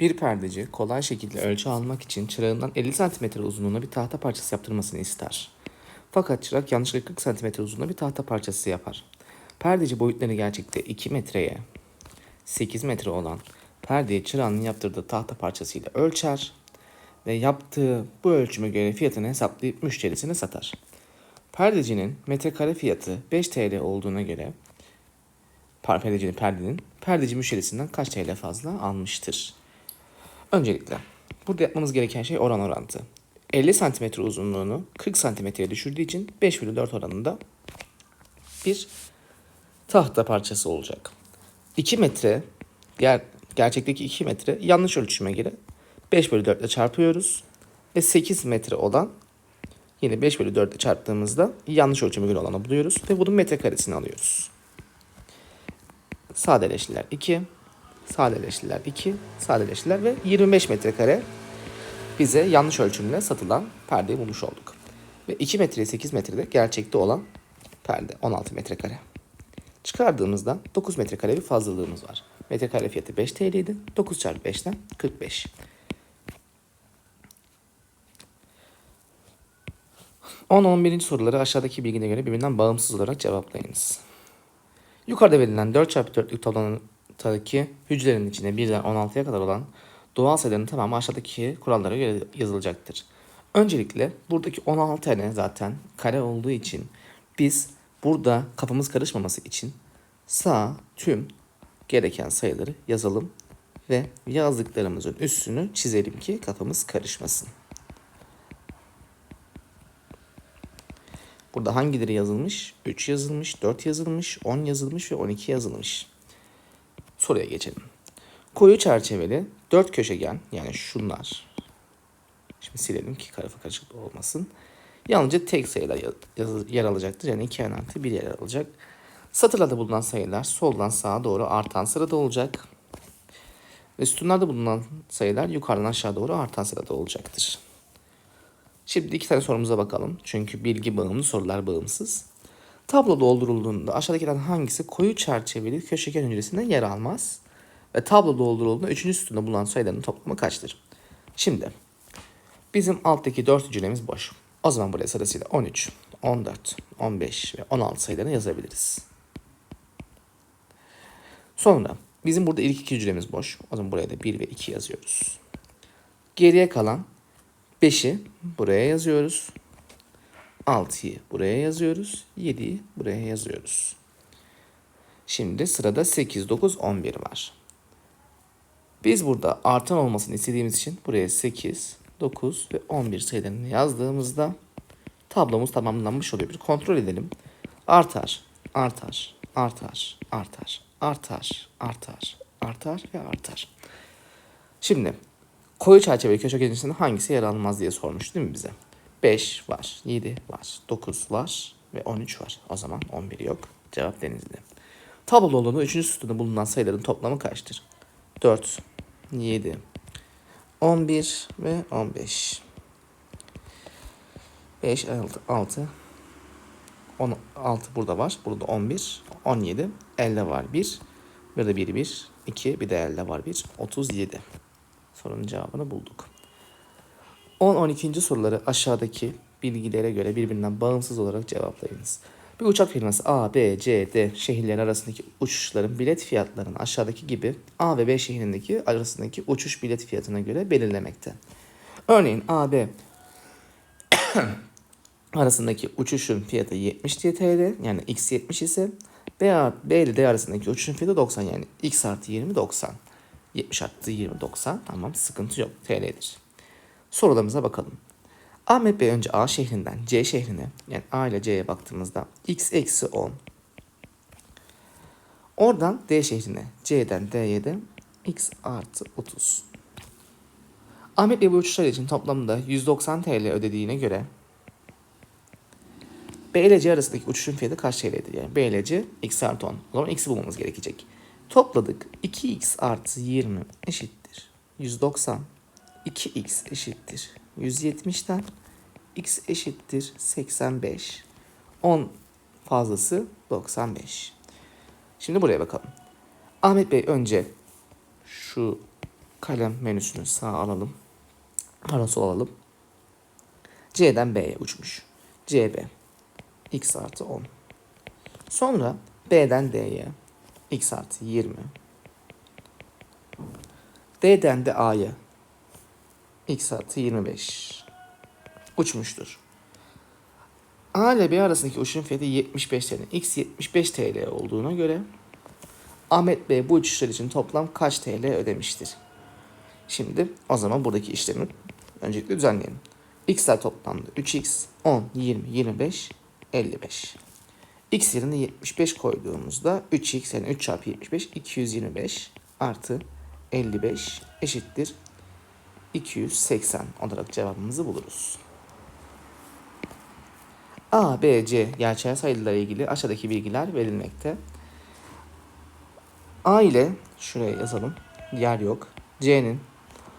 Bir perdeci kolay şekilde ölçü almak için çırağından 50 cm uzunluğuna bir tahta parçası yaptırmasını ister. Fakat çırak yanlışlıkla 40 cm uzunluğuna bir tahta parçası yapar. Perdeci boyutları gerçekte 2 metreye 8 metre olan perdeyi çırağının yaptırdığı tahta parçasıyla ölçer ve yaptığı bu ölçüme göre fiyatını hesaplayıp müşterisine satar. Perdecinin metrekare fiyatı 5 TL olduğuna göre perdecinin perdenin perdeci müşterisinden kaç TL fazla almıştır? Öncelikle burada yapmamız gereken şey oran orantı. 50 cm uzunluğunu 40 cm'ye düşürdüğü için 5 bölü 4 oranında bir tahta parçası olacak. 2 metre ger gerçekteki 2 metre yanlış ölçüme göre 5 bölü 4 ile çarpıyoruz. Ve 8 metre olan yine 5 bölü 4 ile çarptığımızda yanlış ölçüme göre olanı buluyoruz. Ve bunun metrekaresini alıyoruz. Sadeleştiler 2, sadeleştiler 2, sadeleştiler ve 25 metrekare bize yanlış ölçümle satılan perdeyi bulmuş olduk. Ve 2 metreye 8 metrede gerçekte olan perde 16 metrekare. Çıkardığımızda 9 metrekare bir fazlalığımız var. Metrekare fiyatı 5 TL idi. 9 çarpı 5'ten 45. 10-11. soruları aşağıdaki bilgine göre birbirinden bağımsız olarak cevaplayınız. Yukarıda verilen 4 çarpı 4'lük tablodaki hücrelerin içinde 1'den 16'ya kadar olan doğal sayıların tamamı aşağıdaki kurallara göre yazılacaktır. Öncelikle buradaki 16 tane zaten kare olduğu için biz burada kafamız karışmaması için sağ tüm gereken sayıları yazalım ve yazdıklarımızın üstünü çizelim ki kafamız karışmasın. Burada hangileri yazılmış? 3 yazılmış, 4 yazılmış, 10 yazılmış ve 12 yazılmış. Soruya geçelim. Koyu çerçeveli 4 köşegen yani şunlar. Şimdi silelim ki kafa karışıklığı olmasın. Yalnızca tek sayılar yer alacaktır. Yani 2 n artı 1 yer alacak. Satırlarda bulunan sayılar soldan sağa doğru artan sırada olacak. Ve sütunlarda bulunan sayılar yukarıdan aşağı doğru artan sırada olacaktır. Şimdi iki tane sorumuza bakalım. Çünkü bilgi bağımlı, sorular bağımsız. Tablo doldurulduğunda aşağıdakilerden hangisi koyu çerçeveli köşegen hücresinde yer almaz? Ve tablo doldurulduğunda üçüncü sütunda bulunan sayıların toplamı kaçtır? Şimdi bizim alttaki 4 hücremiz boş. O zaman buraya sırasıyla 13, 14, 15 ve 16 sayılarını yazabiliriz. Sonra bizim burada ilk iki hücremiz boş. O zaman buraya da 1 ve 2 yazıyoruz. Geriye kalan 5'i buraya yazıyoruz. 6'yı buraya yazıyoruz. 7'yi buraya yazıyoruz. Şimdi sırada 8, 9, 11 var. Biz burada artan olmasını istediğimiz için buraya 8, 9 ve 11 sayılarını yazdığımızda tablomuz tamamlanmış oluyor. Bir kontrol edelim. Artar, artar, artar, artar, artar, artar, artar ve artar. Şimdi koyu çerçeveli köşegen içinde hangisi yer almaz diye sormuş değil mi bize? 5 var, 7 var, 9 var ve 13 var. O zaman 11 yok. Cevap denizli. Tablo olduğunda 3. sütunda bulunan sayıların toplamı kaçtır? 4, 7, 11 ve 15. 5, 6, 6, 16 burada var. Burada 11, 17, 50 var 1. Bir de 1, 1, 2, bir de 50 var 1. 37. Sorunun cevabını bulduk. 10-12. soruları aşağıdaki bilgilere göre birbirinden bağımsız olarak cevaplayınız. Bir uçak firması A, B, C, D şehirleri arasındaki uçuşların bilet fiyatlarını aşağıdaki gibi A ve B şehrindeki arasındaki uçuş bilet fiyatına göre belirlemekte. Örneğin A, B arasındaki uçuşun fiyatı 70 TL yani X 70 ise B, B ile D arasındaki uçuşun fiyatı 90 yani X artı 20 90. 70 artı 20 90 tamam sıkıntı yok TL'dir. Sorularımıza bakalım. Ahmet Bey önce A şehrinden C şehrine yani A ile C'ye baktığımızda x eksi 10. Oradan D şehrine C'den D'ye de x artı 30. Ahmet Bey bu uçuşlar için toplamda 190 TL ödediğine göre B ile C arasındaki uçuşun fiyatı kaç TL'dir? Yani B ile C x artı 10. O zaman x'i bulmamız gerekecek. Topladık. 2x artı 20 eşittir. 190. 2x eşittir. 170'ten x eşittir 85. 10 fazlası 95. Şimdi buraya bakalım. Ahmet Bey önce şu kalem menüsünü sağ alalım. Pardon sol alalım. C'den B'ye uçmuş. CB. X artı 10. Sonra B'den D'ye. X artı 20. D'den de A'ya. X artı 25. Uçmuştur. A ile B arasındaki uçuşun fiyatı 75 TL. X 75 TL olduğuna göre Ahmet Bey bu uçuşlar için toplam kaç TL ödemiştir? Şimdi o zaman buradaki işlemi öncelikle düzenleyelim. X'ler toplamda 3x, 10, 20, 25, 55. X yerine 75 koyduğumuzda 3x yani 3 çarpı 75 225 artı 55 eşittir 280 olarak cevabımızı buluruz. A, B, C gerçel sayılarla ilgili aşağıdaki bilgiler verilmekte. A ile şuraya yazalım. Yer yok. C'nin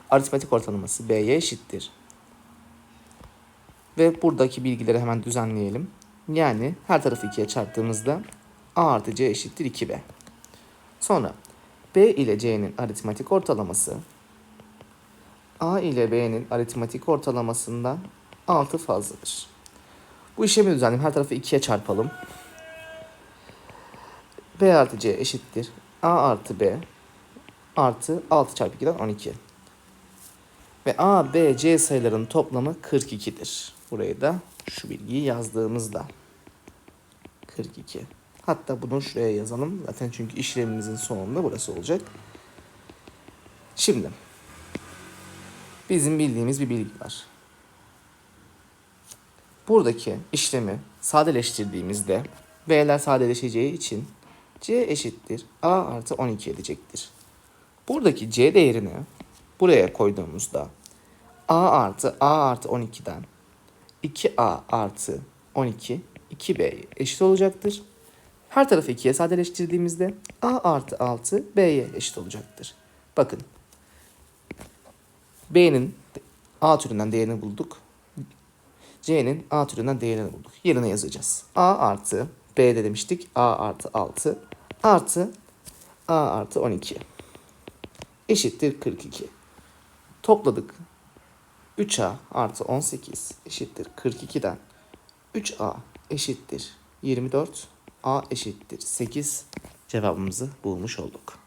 aritmetik ortalaması B'ye eşittir. Ve buradaki bilgileri hemen düzenleyelim. Yani her tarafı 2'ye çarptığımızda A artı C eşittir 2B. Sonra B ile C'nin aritmetik ortalaması A ile B'nin aritmetik ortalamasından 6 fazladır. Bu işlemi düzenleyelim. Her tarafı 2'ye çarpalım. B artı C eşittir. A artı B artı 6 çarpı 2'den 12. Ve A, B, C sayılarının toplamı 42'dir. Burayı da şu bilgiyi yazdığımızda 42. Hatta bunu şuraya yazalım. Zaten çünkü işlemimizin sonunda burası olacak. Şimdi bizim bildiğimiz bir bilgi var. Buradaki işlemi sadeleştirdiğimizde B'ler sadeleşeceği için C eşittir A artı 12 edecektir. Buradaki C değerini buraya koyduğumuzda A artı A artı 12'den 2A artı 12 2B eşit olacaktır. Her tarafı 2'ye sadeleştirdiğimizde A artı 6 B'ye eşit olacaktır. Bakın B'nin A türünden değerini bulduk. C'nin A türünden değerini bulduk. Yerine yazacağız. A artı B de demiştik. A artı 6 artı A artı 12 eşittir 42. Topladık. 3A artı 18 eşittir 42'den 3A eşittir 24. A eşittir 8 cevabımızı bulmuş olduk.